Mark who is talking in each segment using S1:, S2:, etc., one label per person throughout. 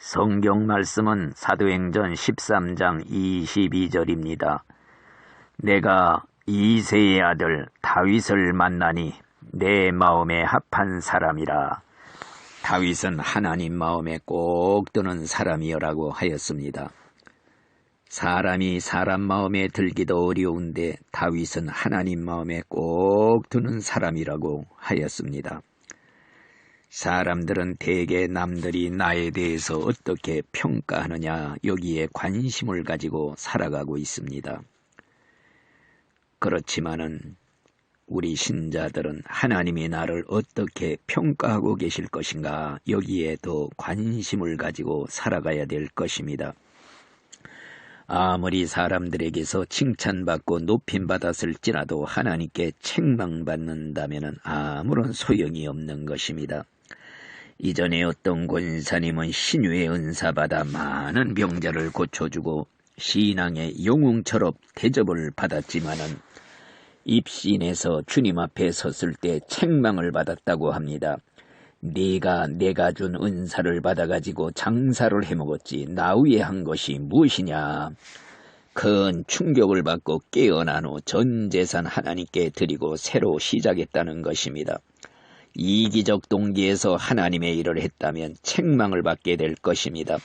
S1: 성경 말씀은 사도행전 13장 22절입니다. 내가 이세의 아들 다윗을 만나니 내 마음에 합한 사람이라. 다윗은 하나님 마음에 꼭 드는 사람이여라고 하였습니다. 사람이 사람 마음에 들기도 어려운데 다윗은 하나님 마음에 꼭 드는 사람이라고 하였습니다. 사람들은 대개 남들이 나에 대해서 어떻게 평가하느냐 여기에 관심을 가지고 살아가고 있습니다. 그렇지만은 우리 신자들은 하나님이 나를 어떻게 평가하고 계실 것인가 여기에 더 관심을 가지고 살아가야 될 것입니다. 아무리 사람들에게서 칭찬받고 높임받았을지라도 하나님께 책망받는다면 아무런 소용이 없는 것입니다. 이전에 어떤 권사님은 신유의 은사받아 많은 병자를 고쳐주고 신앙의 영웅처럼 대접을 받았지만은 입신에서 주님 앞에 섰을 때 책망을 받았다고 합니다. 네가 내가 준 은사를 받아가지고 장사를 해먹었지 나 위에 한 것이 무엇이냐. 큰 충격을 받고 깨어난 후 전 재산 하나님께 드리고 새로 시작했다는 것입니다. 이기적 동기에서 하나님의 일을 했다면 책망을 받게 될 것입니다.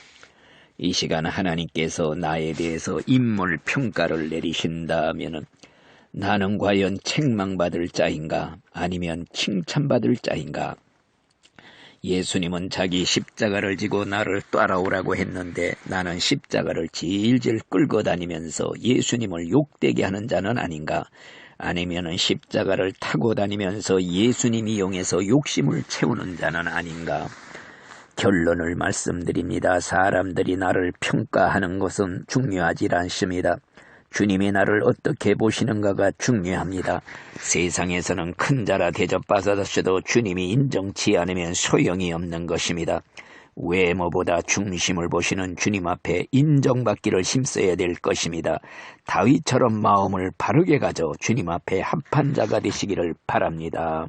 S1: 이 시간 하나님께서 나에 대해서 인물 평가를 내리신다면 나는 과연 책망받을 자인가 아니면 칭찬받을 자인가 예수님은 자기 십자가를 지고 나를 따라오라고 했는데 나는 십자가를 질질 끌고 다니면서 예수님을 욕되게 하는 자는 아닌가 아니면은 십자가를 타고 다니면서 예수님 이용해서 욕심을 채우는 자는 아닌가? 결론을 말씀드립니다. 사람들이 나를 평가하는 것은 중요하지 않습니다. 주님이 나를 어떻게 보시는가가 중요합니다. 세상에서는 큰 자라 대접받았어도 주님이 인정치 않으면 소용이 없는 것입니다. 외모보다 중심을 보시는 주님 앞에 인정받기를 힘써야 될 것입니다. 다윗처럼 마음을 바르게 가져 주님 앞에 합한 자가 되시기를 바랍니다.